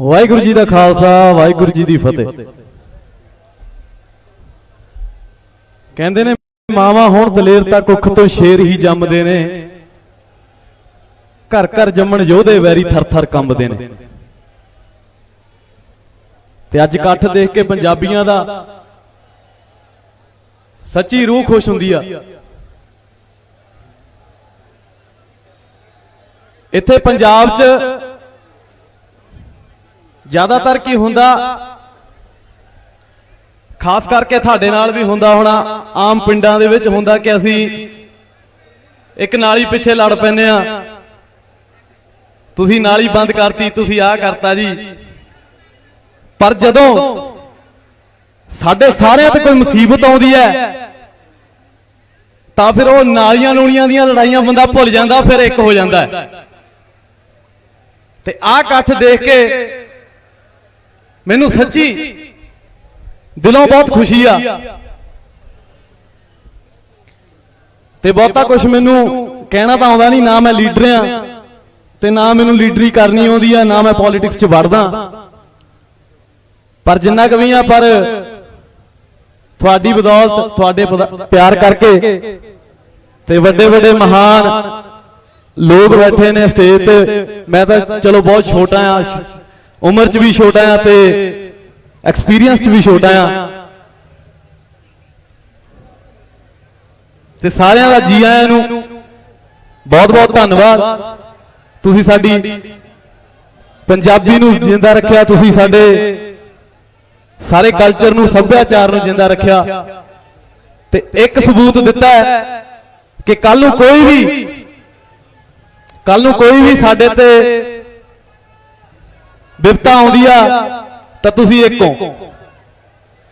ਵਾਹਿਗੁਰੂ ਜੀ ਦਾ ਖਾਲਸਾ ਵਾਹਿਗੁਰੂ ਜੀ ਦੀ ਫਤਿਹ। ਕਹਿੰਦੇ ਨੇ ਮਾਵਾ ਹੁਣ ਦਲੇਰ ਤਾਂ ਕੁੱਖ ਤੋਂ ਸ਼ੇਰ ਹੀ ਜੰਮਦੇ ਨੇ। ਘਰ ਘਰ ਜੰਮਣ ਯੋਧੇ ਵੈਰੀ ਥਰ ਥਰ ਕੰਬਦੇ ਨੇ। ਤੇ ਅੱਜ ਇਕੱਠ ਦੇਖ ਕੇ ਪੰਜਾਬੀਆਂ ਦਾ ਸੱਚੀ ਰੂਹ ਖੁਸ਼ ਹੁੰਦੀ ਆ। ਇੱਥੇ ਪੰਜਾਬ 'ਚ ਜ਼ਿਆਦਾਤਰ ਕੀ ਹੁੰਦਾ? ਖਾਸ ਕਰਕੇ ਤੁਹਾਡੇ ਨਾਲ ਵੀ ਹੁੰਦਾ ਹੋਣਾ, ਆਮ ਪਿੰਡਾਂ ਦੇ ਵਿੱਚ ਹੁੰਦਾ ਕਿ ਅਸੀਂ ਇੱਕ ਨਾਲੀ ਪਿੱਛੇ ਲੜ ਪੈਂਦੇ ਆ ਤੁਸੀਂ ਨਾਲੀ ਬੰਦ ਕਰਤੀ, ਤੁਸੀਂ ਆਹ ਕਰਤਾ ਜੀ। ਪਰ ਜਦੋਂ ਸਾਡੇ ਸਾਰਿਆਂ ਤੇ ਕੋਈ ਮੁਸੀਬਤ ਆਉਂਦੀ ਹੈ, ਤਾਂ ਫਿਰ ਉਹ ਨਾਲੀਆਂ ਨੂਲੀਆਂ ਦੀਆਂ ਲੜਾਈਆਂ ਬੰਦਾ ਭੁੱਲ ਜਾਂਦਾ, ਫਿਰ ਇੱਕ ਹੋ ਜਾਂਦਾ ਤੇ ਆਹ ਇਕੱਠ ਦੇਖ ਕੇ ਮੈਨੂੰ ਸੱਚੀ ਦਿਲੋਂ ਬਹੁਤ ਖੁਸ਼ੀ ਆ। ਤੇ ਬਹੁਤਾ ਕੁਝ ਮੈਨੂੰ ਕਹਿਣਾ ਤਾਂ ਆਉਂਦਾ ਨਹੀਂ, ਨਾ ਮੈਂ ਲੀਡਰ ਆ ਤੇ ਨਾ ਮੈਨੂੰ ਲੀਡਰੀ ਕਰਨੀ ਆਉਂਦੀ ਆ, ਨਾ ਮੈਂ ਪੋਲਿਟਿਕਸ 'ਚ ਵੜਦਾ। ਪਰ ਜਿੰਨਾ ਕੁ ਵੀ ਆ, ਪਰ ਤੁਹਾਡੀ ਬਦੌਲਤ, ਤੁਹਾਡੇ ਪਿਆਰ ਕਰਕੇ ਤੇ ਵੱਡੇ ਵੱਡੇ ਮਹਾਨ ਲੋਕ ਬੈਠੇ ਨੇ ਸਟੇਜ ਤੇ। ਮੈਂ ਤਾਂ ਚਲੋ ਬਹੁਤ ਛੋਟਾ ਆ ਉਮਰ 'ਚ ਵੀ ਛੋਟਾ ਆ ਤੇ ਐਕਸਪੀਰੀਅੰਸ 'ਚ ਵੀ ਛੋਟਾ ਆ। ਤੇ ਸਾਰਿਆਂ ਦਾ ਜੀ ਆਇਆਂ ਨੂੰ ਬਹੁਤ ਬਹੁਤ ਧੰਨਵਾਦ। ਤੁਸੀਂ ਸਾਡੀ ਪੰਜਾਬੀ ਨੂੰ ਜਿੰਦਾ ਰੱਖਿਆ, ਤੁਸੀਂ ਸਾਡੇ ਸਾਰੇ ਕਲਚਰ ਨੂੰ, ਸੱਭਿਆਚਾਰ ਨੂੰ ਜਿੰਦਾ ਰੱਖਿਆ। ਤੇ ਇੱਕ ਸਬੂਤ ਦਿੱਤਾ ਹੈ ਕਿ ਕੱਲ ਨੂੰ ਕੋਈ ਵੀ ਕੱਲ ਨੂੰ ਕੋਈ ਵੀ ਸਾਡੇ ਤੇ ਵਿਪਤਾ ਆਉਂਦੀ ਆ, ਤਾਂ ਤੁਸੀਂ ਇੱਕ ਹੋ।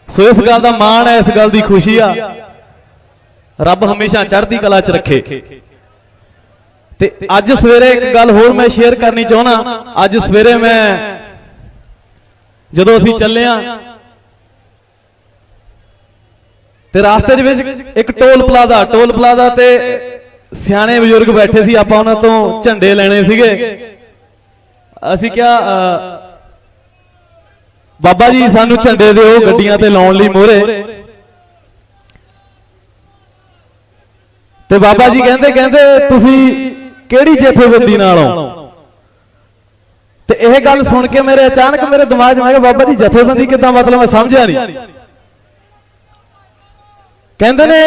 ਸੋ ਇਸ ਗੱਲ ਦਾ ਮਾਣ ਹੈ, ਇਸ ਗੱਲ ਦੀ ਖੁਸ਼ੀ ਆ। ਰੱਬ ਹਮੇਸ਼ਾ ਚੜ੍ਹਦੀ ਕਲਾ 'ਚ ਰੱਖੇ। ਤੇ ਅੱਜ ਸਵੇਰੇ ਇੱਕ ਗੱਲ ਹੋਰ ਮੈਂ ਸ਼ੇਅਰ ਕਰਨੀ ਚਾਹਣਾ ਅੱਜ ਸਵੇਰੇ ਮੈਂ ਜਦੋਂ ਅਸੀਂ ਚੱਲੇ ਆ, ਤੇ ਰਾਸਤੇ ਦੇ ਵਿੱਚ ਇੱਕ ਟੋਲ ਪਲਾਜ਼ਾ ਟੋਲ ਪਲਾਜ਼ਾ ਤੇ ਸਿਆਣੇ ਬਜ਼ੁਰਗ ਬੈਠੇ ਸੀ। ਆਪਾਂ ਉਹਨਾਂ ਤੋਂ ਝੰਡੇ ਲੈਣੇ ਸੀਗੇ। ਅਸੀਂ ਕਿਹਾ ਬਾਬਾ ਜੀ ਸਾਨੂੰ ਝੰਡੇ ਦਿਓ ਗੱਡੀਆਂ ਤੇ ਲਾਉਣ ਲਈ ਮੋਹਰੇ। ਤੇ ਬਾਬਾ ਜੀ ਕਹਿੰਦੇ ਕਹਿੰਦੇ ਤੁਸੀਂ ਕਿਹੜੀ ਜਥੇਬੰਦੀ ਨਾਲ? ਹੋ ਤੇ ਇਹ ਗੱਲ ਸੁਣ ਕੇ ਮੇਰੇ ਅਚਾਨਕ ਮੇਰੇ ਦਿਮਾਗ 'ਚ ਮੈਂ ਕਿਹਾ ਬਾਬਾ ਜੀ ਜਥੇਬੰਦੀ ਕਿਦਾਂ ਮਤਲਬ ਮੈਂ ਸਮਝਿਆ ਨਹੀਂ? ਕਹਿੰਦੇ ਨੇ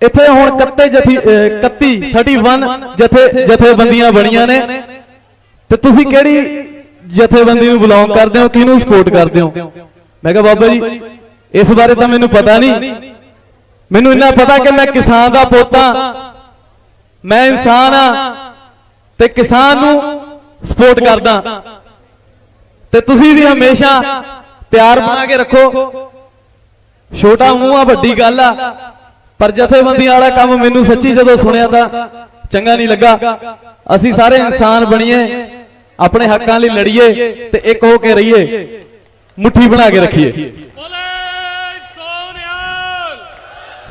ਇੱਥੇ ਹੁਣ ਕੱਤੇ ਜਥੀ ਅਹ 31 31 ਜਥੇ ਜਥੇਬੰਦੀਆਂ ਬਣੀਆਂ ਨੇ। ਤੇ ਤੁਸੀਂ ਕਿਹੜੀ ਜਥੇਬੰਦੀ ਨੂੰ ਬਿਲੋਂਗ ਕਰਦੇ ਹੋ, ਕਿਹਨੂੰ ਸਪੋਰਟ ਕਰਦੇ ਹੋ? ਮੈਂ ਕਿਹਾ, ਬਾਬਾ ਜੀ, ਇਸ ਬਾਰੇ ਤਾਂ ਮੈਨੂੰ ਪਤਾ ਨਹੀਂ। ਮੈਨੂੰ ਇੰਨਾ ਪਤਾ ਕਿ ਮੈਂ ਕਿਸਾਨ ਦਾ ਪੋਤਾ ਮੈਂ ਇਨਸਾਨ ਆ ਤੇ ਕਿਸਾਨ ਨੂੰ ਸਪੋਰਟ ਕਰਦਾ। ਤੇ ਤੁਸੀਂ ਵੀ ਹਮੇਸ਼ਾ ਤਿਆਰ ਬਣਾ ਕੇ ਰੱਖੋ। ਛੋਟਾ ਮੂੰਹ ਆ, ਵੱਡੀ ਗੱਲ ਆ। ਪਰ ਜਥੇਬੰਦੀਆਂ ਵਾਲਾ ਕੰਮ ਮੈਨੂੰ ਸੱਚੀ ਜਦੋਂ ਸੁਣਿਆ ਤਾਂ ਚੰਗਾ ਨਹੀਂ ਲੱਗਾ। ਅਸੀਂ ਸਾਰੇ ਇਨਸਾਨ ਬਣੀਏ। ਆਪਣੇ ਹੱਕਾਂ ਲਈ ਲੜੀਏ ਤੇ ਇੱਕ ਹੋ ਕੇ ਰਹੀਏ। ਮੁੱਠੀ ਬਣਾ ਕੇ ਰੱਖੀਏ।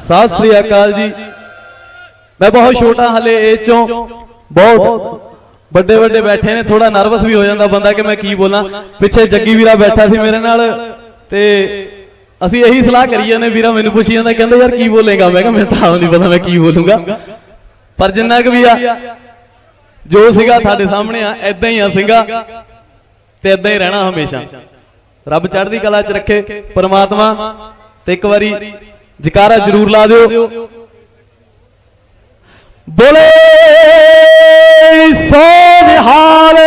ਸਤਿ ਸ੍ਰੀ ਅਕਾਲ ਜੀ। ਮੈਂ ਬਹੁਤ ਛੋਟਾ ਹਲੇ ਏਜ ਚੋਂ। ਬਹੁਤ ਵੱਡੇ ਵੱਡੇ ਬੈਠੇ ਨੇ। ਥੋੜਾ ਨਰਵਸ ਵੀ ਹੋ ਜਾਂਦਾ ਬੰਦਾ ਕਿ ਮੈਂ ਕੀ ਬੋਲਾਂ। ਪਿੱਛੇ ਜੱਗੀ ਵੀਰਾ ਬੈਠਾ ਸੀ ਮੇਰੇ ਨਾਲ ਤੇ ਅਸੀਂ ਇਹੀ ਸਲਾਹ ਕਰੀ ਜਾਂਦੇ। ਵੀਰਾ ਮੈਨੂੰ ਪੁੱਛੀ ਜਾਂਦਾ, ਕਹਿੰਦਾ, ਯਾਰ ਕੀ ਬੋਲੇਗਾ? ਮੈਂ ਕਿਹਾ, ਮੈਨੂੰ ਤਾਂ ਆਪ ਨਹੀਂ ਪਤਾ ਮੈਂ ਕੀ ਬੋਲੂੰਗਾ। ਪਰ ਜਿੰਨਾ ਕੁ ਵੀ ਆ ਜੋ ਸੀਗਾ ਤੁਹਾਡੇ ਸਾਹਮਣੇ ਆ ਐਦਾਂ ਹੀ ਆ ਸਿੰਘਾ ਤੇ ਐਦਾਂ ਹੀ ਰਹਿਣਾ ਹਮੇਸ਼ਾ। ਰੱਬ ਚੜ੍ਹਦੀ ਕਲਾ 'ਚ ਰੱਖੇ ਪਰਮਾਤਮਾ। ਤੇ ਇੱਕ ਵਾਰੀ ਜਕਾਰਾ ਜ਼ਰੂਰ ਲਾ ਦਿਓ। ਬੋਲੇ ਸੋ ਨਿਹਾਲ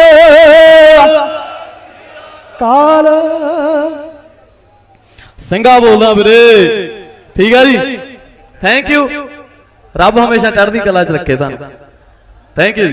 ਕਾਲ। ਸਿੰਘਾ ਬੋਲਦਾ ਵੀਰੇ। ਠੀਕ ਆ ਜੀ? ਥੈਂਕ ਯੂ ਰੱਬ ਹਮੇਸ਼ਾ ਚੜ੍ਹਦੀ ਕਲਾ 'ਚ ਰੱਖੇ ਤੁਹਾਨੂੰ। Thank you